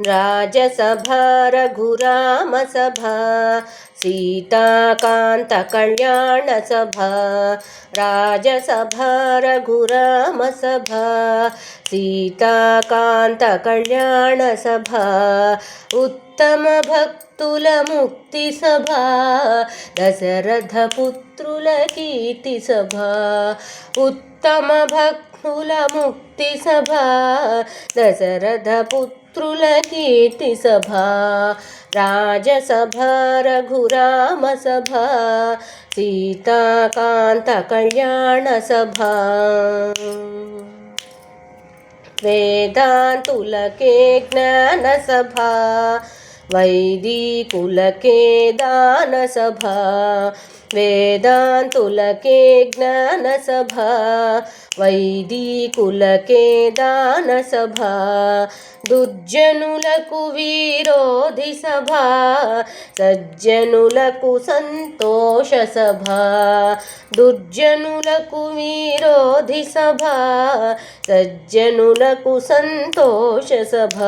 राजसभा रघुरामसभा सीताकान्तकल्याणसभा राजसभा रघुरामसभा सीताकान्तकल्याणसभा उत्तमभक्तुलमुक्तिसभा दशरथपुत्रुलकीर्तिसभा सीताकान्तकल्याण సభా ముక్తి సభ దశరథ పుత్రుల కీర్తి సభ రాజసభ రఘురామ సభ సీతాకాంత కళ్యాణ సభ. వేదాంతులకే జ్ఞాన సభ వైదికులకే దాన సభా వేదాంతులకే జ్ఞాన సభా వైదికులకే దాన సభా దుర్జనులకు విరోధి సభ సజ్జనులకు సంతోష సభ దుర్జనులకు విరోధి సభ సజ్జనులకు సంతోష సభ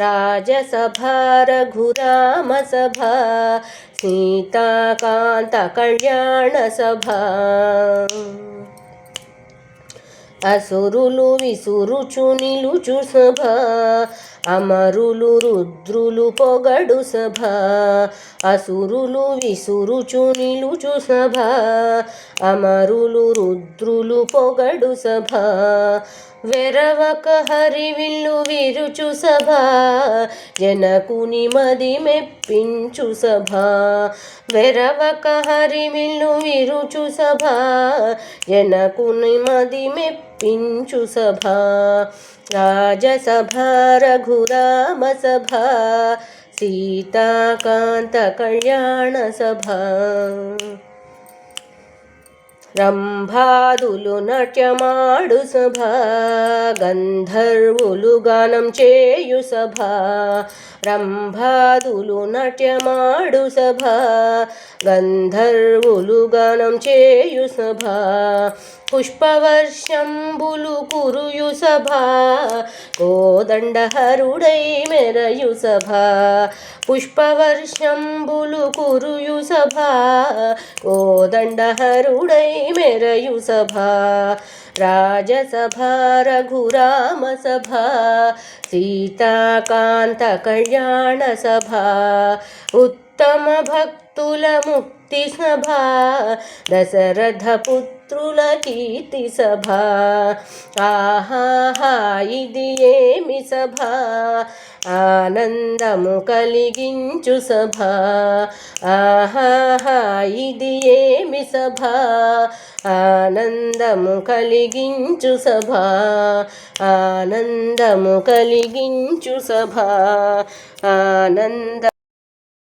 రాజసభ రఘురామ సభా సీతాకాంత కళ్యాణ సభా అసురులు విసురుచు నిలుచు సభ అమరులు రుద్రులు పొగడు సభ అసురులు విసురుచు నిలుచు సభ అమరులు రుద్రులు పొగడు సభ వెరవక హరివిల్లు విరుచు సభ జనకుని మది మెప్పించు సభ. వెరవక హరివిల్లు విరుచు సభ జనకుని మది మెప్పించు సభ. రాజసభ రఘురామ సభ సీతాకాంత కళ్యాణ సభ. రంభాదులు నట్యమాడు సభ గంధర్వులు గానం చేయు సభ. రంభాదులు నట్యమాడు సభ గంధర్వులు గానం చేయు సభ పుష్పవర్షంబులు కురుయు సభ కోదండహరుడై మెరయు సభ పుష్పవర్షంబులు కురుయు సభ కోదండహరుడై మెరయు సభ. राजसभा रघुरामसभा सीताकान्तकल्याणसभा उत्तमभक्तुलमुक्तिसभा दशरथपुत्र శత్రుల కీర్తి సభ. ఆహా ఇది ఏమి సభ? ఆనందము కలిగించు సభ. ఆహా ఇది ఏమి సభ? ఆనందము కలిగించు సభ. ఆనందము కలిగించు సభ. ఆనంద